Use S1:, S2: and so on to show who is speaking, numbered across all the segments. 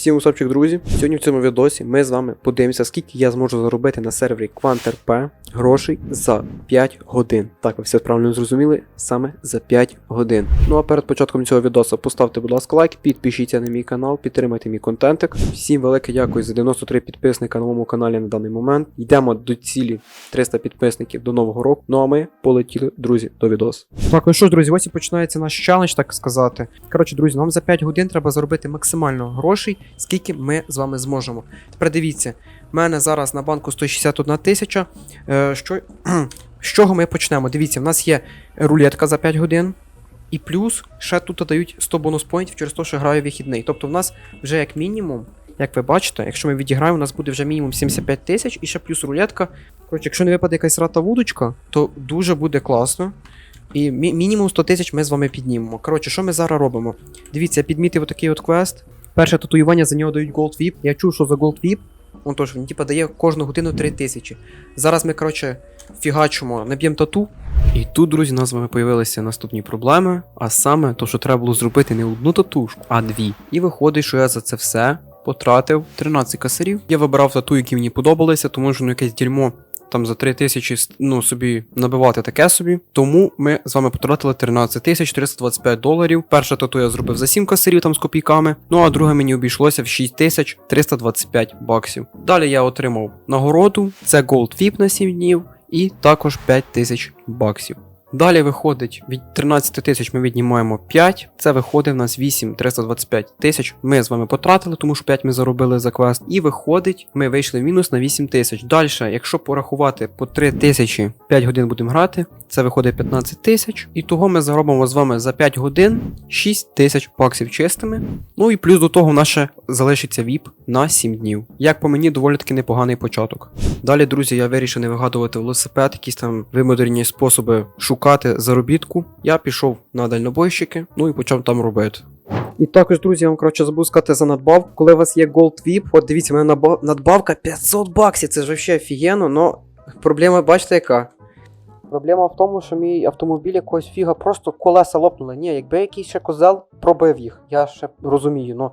S1: Всім усопчик, друзі. Сьогодні в цьому відосі ми з вами подивимося, скільки я зможу заробити на сервері QuantRP грошей за 5 годин. Так, ви все правильно зрозуміли, саме за 5 годин. Ну а перед початком цього відосу поставте, будь ласка, лайк, підпишіться на мій канал, підтримайте мій контентик. Всім велике дякую за 93 підписника на моєму каналі на даний момент. Йдемо до цілі 300 підписників до нового року. Ну а ми полетіли, друзі, до відосу. Так, ну що ж, друзі, ось і починається наш челендж, так сказати. Коротше, друзі, нам за 5 годин треба заробити максимально грошей, скільки ми з вами зможемо. Тепер дивіться, в мене зараз на банку 161 тисяча. Е, що, з чого ми почнемо? Дивіться, в нас є рулетка за 5 годин. І плюс ще тут дають 100 бонус поінтів через те, що граю вихідний. Тобто в нас вже як мінімум, як ви бачите, якщо ми відіграємо, у нас буде вже мінімум 75 тисяч і ще плюс рулетка. Коротше, якщо не випаде якась рата вудочка, то дуже буде класно. І мі- мінімум 100 тисяч ми з вами піднімемо. Коротше, що ми зараз робимо? Дивіться, я підмітив отакий от квест. Перше татуювання за нього дають Gold VIP. Я чув, що за Gold VIP, он тож він типа дає кожну годину 3 тисячі. Зараз ми, коротше, фігачимо, наб'ємо тату. І тут, друзі, у нас з вами появилися наступні проблеми, а саме то, що треба було зробити не одну татушку, а дві. І виходить, що я за це все потратив 13 касарів. Я вибирав тату, які мені подобалися, тому що ну якесь дерьмо там за 3 тисячі ну, собі набивати таке собі. Тому ми з вами потратили 13 тисяч 325 доларів. Перше тату я зробив за 7 касирів там з копійками. Ну а друге мені обійшлося в 6 тисяч 325 баксів. Далі я отримав нагороду, це Gold VIP на 7 днів, і також 5 тисяч баксів. Далі виходить від 13 тисяч ми віднімаємо 5. Це виходить в нас 8 325 тисяч. Ми з вами потратили, тому що 5 ми заробили за квест. І виходить, ми вийшли в мінус на 8 тисяч. Далі, якщо порахувати по 3 тисячі 5 годин будемо грати, це виходить 15 тисяч. І того ми заробимо з вами за 5 годин 6 тисяч баксів чистими. Ну і плюс до того ще залишиться VIP на 7 днів. Як по мені, доволі таки непоганий початок. Далі, друзі, я вирішив не вигадувати велосипед, якісь там вимодерні способи заробітку. Я пішов на дальнобойщики, ну і почав там робити. І також, друзі, я вам коротше забув сказати за надбавку. Коли у вас є Gold VIP, от дивіться, у мене надбавка 500 баксів, це ж взагалі офігенно, но проблема, бачите, яка? Проблема в тому, що мій автомобіль якогось фіга просто колеса лопнули. Ні, якби якийсь ще козел пробив їх, я ще розумію, но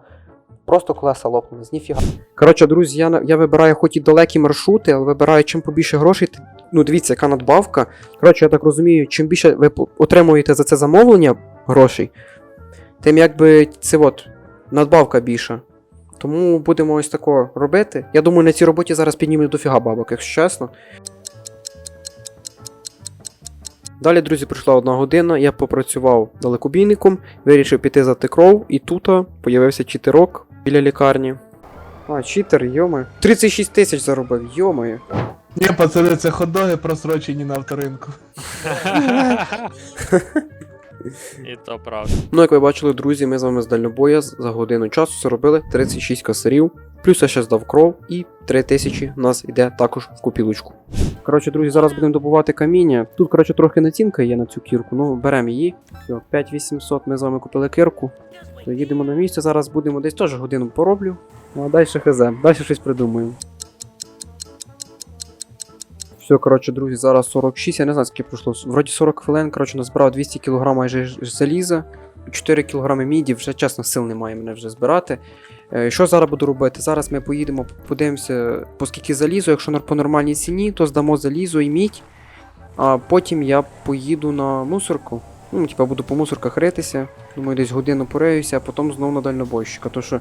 S1: просто колеса лопнули, з ніфіга. Коротше, друзі, я, я вибираю хоч і далекі маршрути, але вибираю чим побільше грошей. Ну, дивіться, яка надбавка. Коротше, я так розумію, чим більше ви отримуєте за це замовлення грошей, тим якби це от надбавка більша. Тому будемо ось тако робити. Я думаю, на цій роботі зараз піднімуть дофіга бабок, якщо чесно. Далі, друзі, пройшла одна година, я попрацював далекобійником, вирішив піти за кров, і тут появився читерок біля лікарні. А, читер, йома. 36 тисяч заробив, йомаю.
S2: Ні, пацани, це ходоги просрочені на авторинку.
S3: І то правда.
S1: Ну, як ви бачили, друзі, ми з вами з дальнобоя за годину часу заробили 36 косарів, плюс я ще здав кров, і 3 тисячі нас йде також в копілочку. Коротше, друзі, зараз будемо добувати каміння. Тут, коротше, трохи націнка є на цю кірку, ну беремо її. Все, 5800 ми з вами купили кирку. То їдемо на місце, зараз будемо десь теж годину пороблю. Ну а далі хз, далі щось придумаємо. Все, коротше, друзі, зараз 46, я не знаю, скільки пройшло. Вроді 40 хвилин, коротше, назбирав 200 кг заліза, 4 кг міді, вже чесно, сил немає мене вже збирати. Е, Що зараз буду робити? Зараз ми поїдемо, подивимося, поскільки залізо, якщо по нормальній ціні, то здамо залізо і мідь. А потім я поїду на мусорку. Ну, типа буду по мусорках ритися. Думаю, десь годину пореюся, а потім знову на дальнобойщика. То що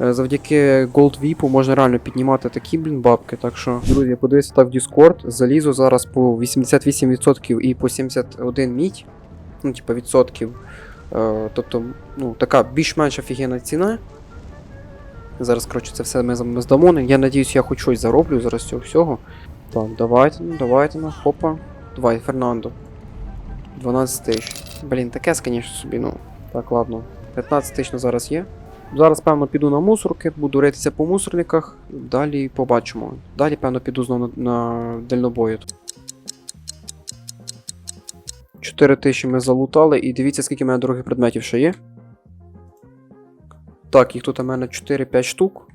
S1: е, завдяки Gold VIP можна реально піднімати такі, блін, бабки. Так що, друзі, подивіться так в Discord. Залізо зараз по 88% і по 71 мідь. Ну, типа відсотків. Е, тобто, ну, така більш-менш офігенна ціна. Зараз, коротше, це все ми здамо. Я надіюсь, я хоч щось зароблю зараз цього всього. Так, давайте, ну, давайте, ну, хопа. Давай, Фернандо. 12 тисяч. Блін, таке, звісно, собі, ну. Так, ладно. 15 тисяч на зараз є. Зараз, певно, піду на мусорки, буду ритися по мусорниках, далі побачимо. Далі, певно, піду знову на, на дальнобою. 4 тисячі ми залутали, і дивіться, скільки в мене дорогих предметів ще є. Так, їх тут у мене 4-5 штук.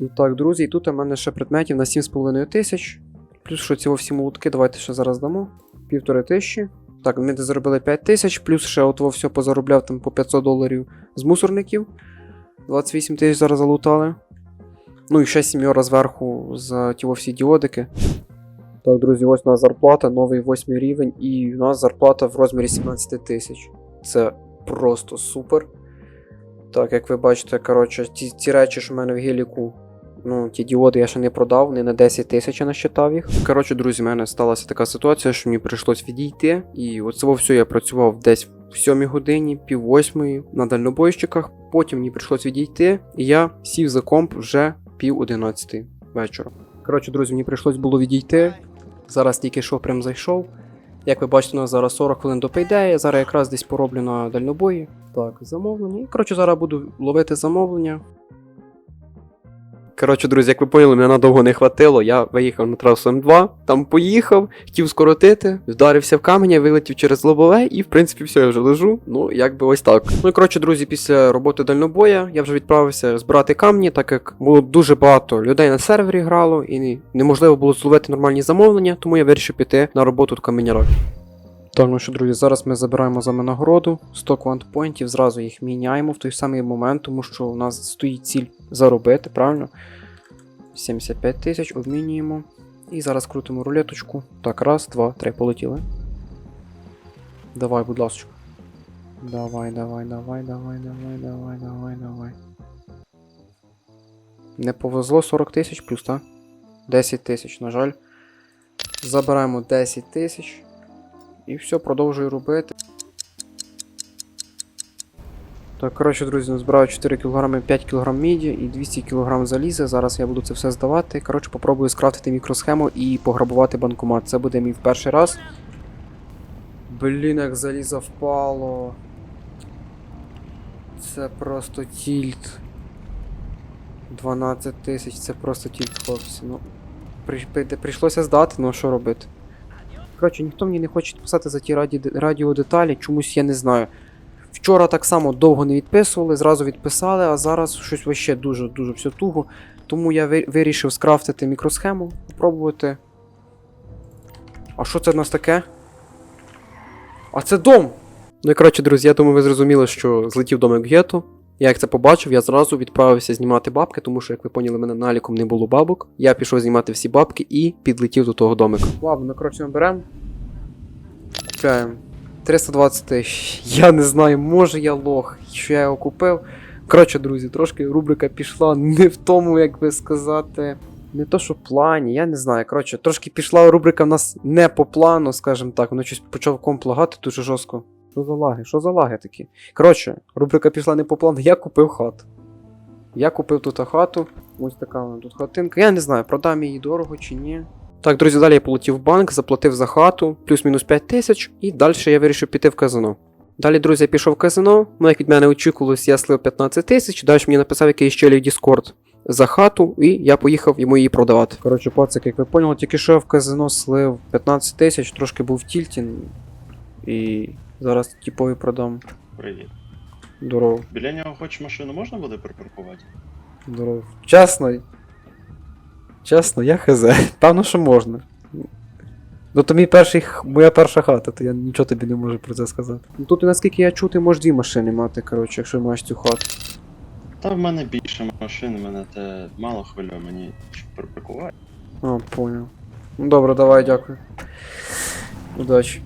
S1: І так, друзі, і тут у мене ще предметів на 7,5 тисяч. Плюс що ці всі молотки, давайте ще зараз дамо. Півтори тисячі. Так, ми заробили 5 тисяч, плюс ще от все позаробляв там по 500 доларів з мусорників. 28 тисяч зараз залутали. Ну і ще сім'єра зверху за ті всі діодики. Так, друзі, ось у нас зарплата, новий восьмий рівень, і у нас зарплата в розмірі 17 тисяч. Це просто супер. Так, як ви бачите, коротше, ті, ті речі, що в мене в геліку, ну, ті діоди я ще не продав, не на 10 тисяч насчитав їх. Коротше, друзі, в мене сталася така ситуація, що мені прийшлось відійти. І оце все я працював десь в 7 годині, пів восьмої на дальнобойщиках. Потім мені прийшлось відійти, і я сів за комп вже пів одинадцятої вечора. Коротше, друзі, мені прийшлось було відійти. Зараз тільки що прям зайшов. Як ви бачите, у нас зараз 40 хвилин до пейдея, зараз якраз десь пороблю на дальнобої. Так, замовлення. І коротше, зараз буду ловити замовлення. Коротше, друзі, як ви поняли, мене надовго не хватило. Я виїхав на трасу М2, там поїхав, хотів скоротити, вдарився в каменя, вилетів через лобове, і в принципі все, я вже лежу. Ну, якби ось так. Ну і коротше, друзі, після роботи дальнобоя я вже відправився збирати камні, так як було дуже багато людей на сервері грало, і неможливо було зловити нормальні замовлення, тому я вирішив піти на роботу каменяра. Так, ну що, друзі, зараз ми забираємо за нагороду 100 квантпоінтів, зразу їх міняємо в той самий момент, тому що у нас стоїть ціль заробити, правильно? 75 тисяч обмінюємо. І зараз крутимо рулеточку. Так, раз, два, три, полетіли. Давай, будь ласка. Давай, давай, давай, давай, давай, давай, давай, давай. Не повезло 40 тисяч плюс, так? 10 тисяч, на жаль. Забираємо 10 тисяч. І все, продовжую робити. Так, коротше, друзі, назбираю 4 кг, 5 кг міді і 200 кг заліза. Зараз я буду це все здавати. Коротше, попробую скрафтити мікросхему і пограбувати банкомат. Це буде мій перший раз. Блін, як залізо впало. Це просто тільт. 12 тисяч, це просто тільт, хлопці. Ну, при, при- прийшлося здати, ну що робити? Коротше, ніхто мені не хоче писати за ті раді, радіодеталі, чомусь я не знаю. Вчора так само довго не відписували, зразу відписали, а зараз щось вообще дуже-дуже все туго. Тому я вирішив скрафтити мікросхему, попробувати. А що це в нас таке? А це дом! Ну і коротше, друзі, я думаю, ви зрозуміли, що злетів домик гетто. Я як це побачив, я зразу відправився знімати бабки, тому що, як ви поняли, мене наліком не було бабок. Я пішов знімати всі бабки і підлетів до того домика. Ладно, ми коротше беремо. Купляємо. 320 тисяч. Я не знаю, може я лох, що я його купив. Коротше, друзі, трошки рубрика пішла не в тому, як би сказати. Не то, що в плані, я не знаю. Коротше, трошки пішла рубрика в нас не по плану, скажімо так. Воно щось почав комп лагати дуже жорстко. Що за лаги? Що за лаги такі? Коротше, рубрика пішла не по плану, я купив хату. Я купив тут хату. Ось така вона тут хатинка. Я не знаю, продам її дорого чи ні. Так, друзі, далі я полетів в банк, заплатив за хату, плюс-мінус 5 тисяч, і далі я вирішив піти в казино. Далі, друзі, я пішов в казино, ну як від мене очікувалось, я слив 15 тисяч, далі мені написав якийсь челій Discord за хату, і я поїхав йому її продавати. Коротше, пацик, як ви поняли, тільки що я в казино слив 15 тисяч, трошки був в тільті, і зараз типові продам.
S4: Привіт.
S1: Здорово,
S4: Біля нього хоч машину можна буде припаркувати?
S1: здорово. Чесно. Чесно, я хз. Певно, що можна. Ну то мій перший, моя перша хата, то я нічого тобі не можу про це сказати. Ну тут, наскільки я чути, можеш дві машини мати, коротше, якщо маєш цю хату.
S4: Та в мене більше машин, мене те мало хвилює, мені припаркувати.
S1: А, понял. Ну добре, давай, дякую. Удачі.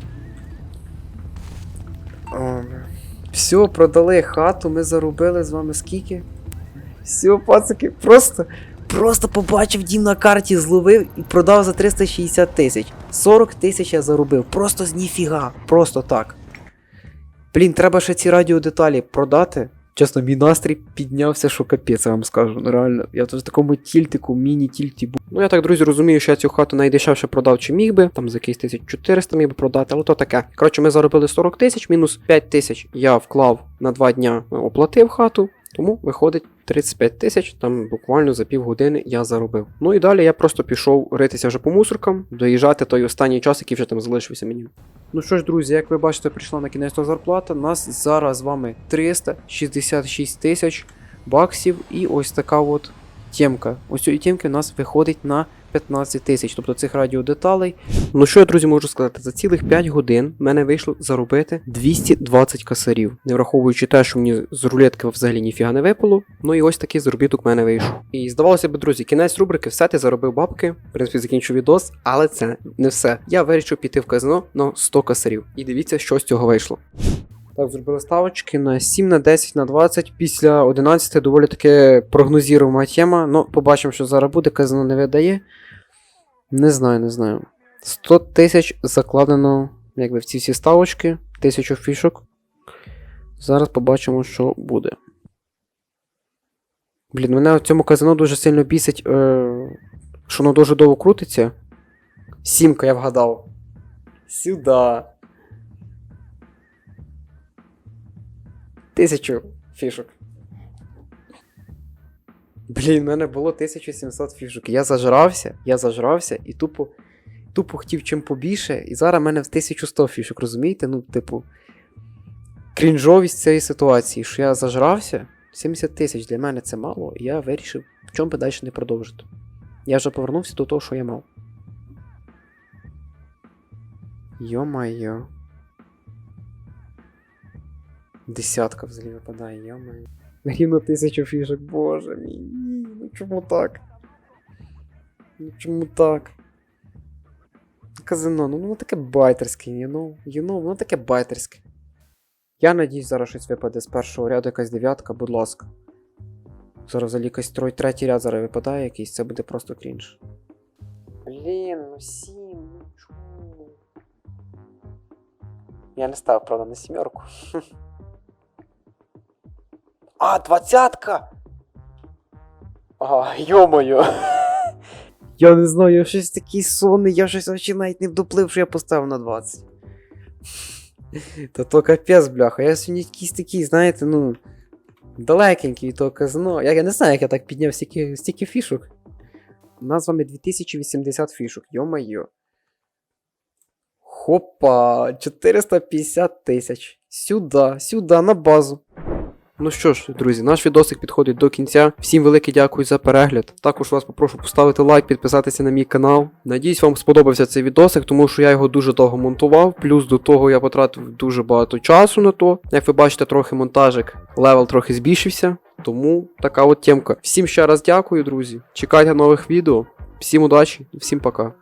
S1: Все, продали хату, ми заробили з вами скільки? Все, пацики, просто. Просто побачив дім на карті, зловив і продав за 360 тисяч. 40 тисяч я заробив. Просто з ніфіга. Просто так. Блін, треба ще ці радіодеталі продати. Чесно, мій настрій піднявся, що капець, я вам скажу. Ну реально, я тут в такому тільтику, міні-тільті був. Ну я так, друзі, розумію, що я цю хату найдешевше продав, чи міг би, там за якийсь 1400 міг би продати, але то таке. Коротше, ми заробили 40 тисяч, мінус 5 тисяч я вклав на 2 дня, оплатив хату, тому виходить 35 тисяч, там буквально за півгодини я заробив. Ну і далі я просто пішов ритися вже по мусоркам, доїжджати той останній час, який вже там залишився мені. Ну що ж, друзі, як ви бачите, прийшла на кінець зарплата. Нас зараз з вами 366 тисяч баксів. І ось така от тємка. Ось цієї тємки у нас виходить на 15 тисяч, тобто цих радіодеталей. Ну що я, друзі, можу сказати, за цілих 5 годин мене вийшло заробити 220 касарів, не враховуючи те, що мені з рулетки взагалі ніфіга не випало. Ну і ось такий заробіток в мене вийшов. І здавалося б, друзі, кінець рубрики, все ти заробив бабки. В принципі, закінчу відос, але це не все. Я вирішив піти в казино на 100 касарів. І дивіться, що з цього вийшло. Так, зробили ставочки на 7, на 10, на 20. Після 11 доволі таки прогнозіруема тема. Ну, побачимо, що зараз буде, казино не видає. Не знаю, не знаю. 100 тисяч закладено якби в ці всі ставочки, 1000 фішок. Зараз побачимо, що буде. Блін, мене в цьому казино дуже сильно бісить, е, що воно дуже довго крутиться. Сімка, я вгадав. Сюда. Тисячу фішок. Блін, в мене було 1700 фішок. Я зажрався, я зажрався і тупо, тупо хотів чим побільше, і зараз в мене в 1100 фішок, розумієте? Ну, типу, крінжовість цієї ситуації, що я зажрався, 70 тисяч для мене це мало, і я вирішив, в чому би далі не продовжити. Я вже повернувся до того, що я мав. Йо-майо. Десятка взагалі випадає, йо-майо. Рівно тисячу фішок, боже мій. Ну чому так? Ну чому так? Казино, ну воно таке байтерське, you know, you know, воно таке байтерське. Я надіюсь, зараз щось випаде з першого ряду, якась дев'ятка, будь ласка. Зараз взагалі якийсь трой, третій ряд зараз випадає якийсь, це буде просто крінж. Блін, ну сім, ну чому? Я не став, правда, на сімерку. А, двадцятка! А, йо-моє. Я не знаю, я щось такий сонний, я щось вообще навіть не вдоплив, що я поставив на 20. Та то капець, бляха. Я сьогодні якийсь такий, знаєте, ну. Далекенький від того. Я, я не знаю, як я так підняв стільки, стільки фішок. У нас з вами 2080 фішок, йо-моє. Хопа, 450 тисяч. Сюди, сюди, на базу. Ну що ж, друзі, наш відосик підходить до кінця. Всім велике дякую за перегляд. Також вас попрошу поставити лайк, підписатися на мій канал. Надіюсь, вам сподобався цей відосик, тому що я його дуже довго монтував. Плюс до того я потратив дуже багато часу на то. Як ви бачите, трохи монтажик, левел трохи збільшився. Тому така от темка. Всім ще раз дякую, друзі. Чекайте нових відео. Всім удачі, всім пока.